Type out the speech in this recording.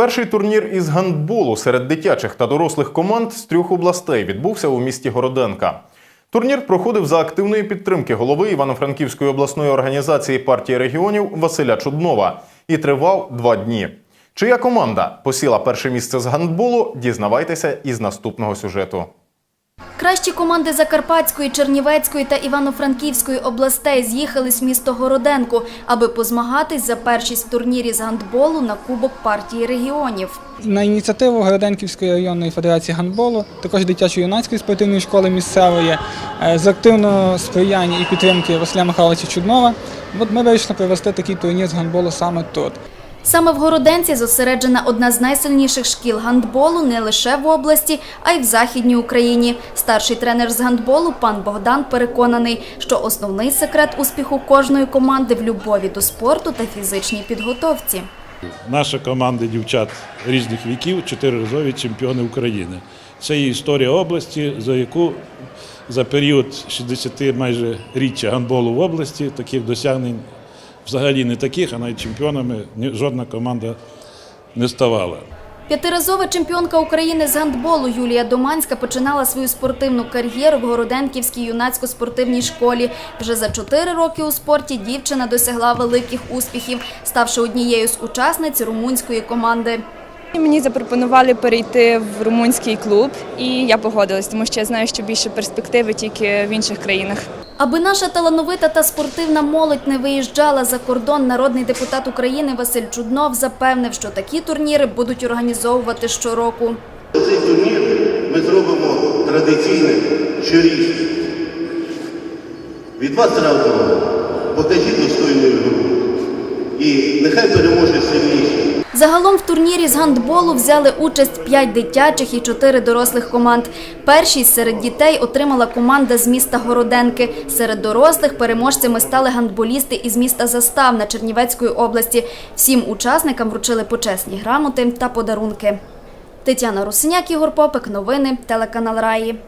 Перший турнір із гандболу серед дитячих та дорослих команд з трьох областей відбувся у місті Городенка. Турнір проходив за активної підтримки голови Івано-Франківської обласної організації партії регіонів Василя Чуднова і тривав два дні. Чия команда посіла перше місце з гандболу? Дізнавайтеся із наступного сюжету. Кращі команди Закарпатської, Чернівецької та Івано-Франківської областей з'їхались в місто Городенко, аби позмагатись за першість в турнірі з гандболу на Кубок партії регіонів. На ініціативу Городенківської районної федерації гандболу, також дитячо-юнацької спортивної школи місцевої, е, з активного сприяння і підтримки Василя Михайловича Чуднова, от ми вирішили провести такий турнір з гандболу саме тут. Саме в Городенці зосереджена одна з найсильніших шкіл гандболу не лише в області, а й в Західній Україні. Старший тренер з гандболу пан Богдан переконаний, що основний секрет успіху кожної команди в любові до спорту та фізичній підготовці. Наша команда дівчат різних віків, чотириразові чемпіони України. Це є історія області, за яку за період 60 майже річчя гандболу в області таких досягнень взагалі не таких, а навіть чемпіонами ні- жодна команда не ставала. П'ятиразова чемпіонка України з гандболу Юлія Доманська починала свою спортивну кар'єру в Городенківській юнацько-спортивній школі. Вже за чотири роки у спорті дівчина досягла великих успіхів, ставши однією з учасниць румунської команди. Мені запропонували перейти в румунський клуб, і я погодилась, тому що я знаю, що більше перспективи тільки в інших країнах. Аби наша талановита та спортивна молодь не виїжджала за кордон, народний депутат України Василь Чуднов запевнив, що такі турніри будуть організовувати щороку. Цей турнір ми зробимо традиційним щорічно. Від вас разом покажіть достойну гру. І нехай переможе сильніший. Загалом в турнірі з гандболу взяли участь 5 дитячих і 4 дорослих команд. Першість серед дітей отримала команда з міста Городенки. Серед дорослих переможцями стали гандболісти із міста Заставна Чернівецької області. Всім учасникам вручили почесні грамоти та подарунки. Тетяна Русиняк, Ігор Попик. Новини. Телеканал Раї.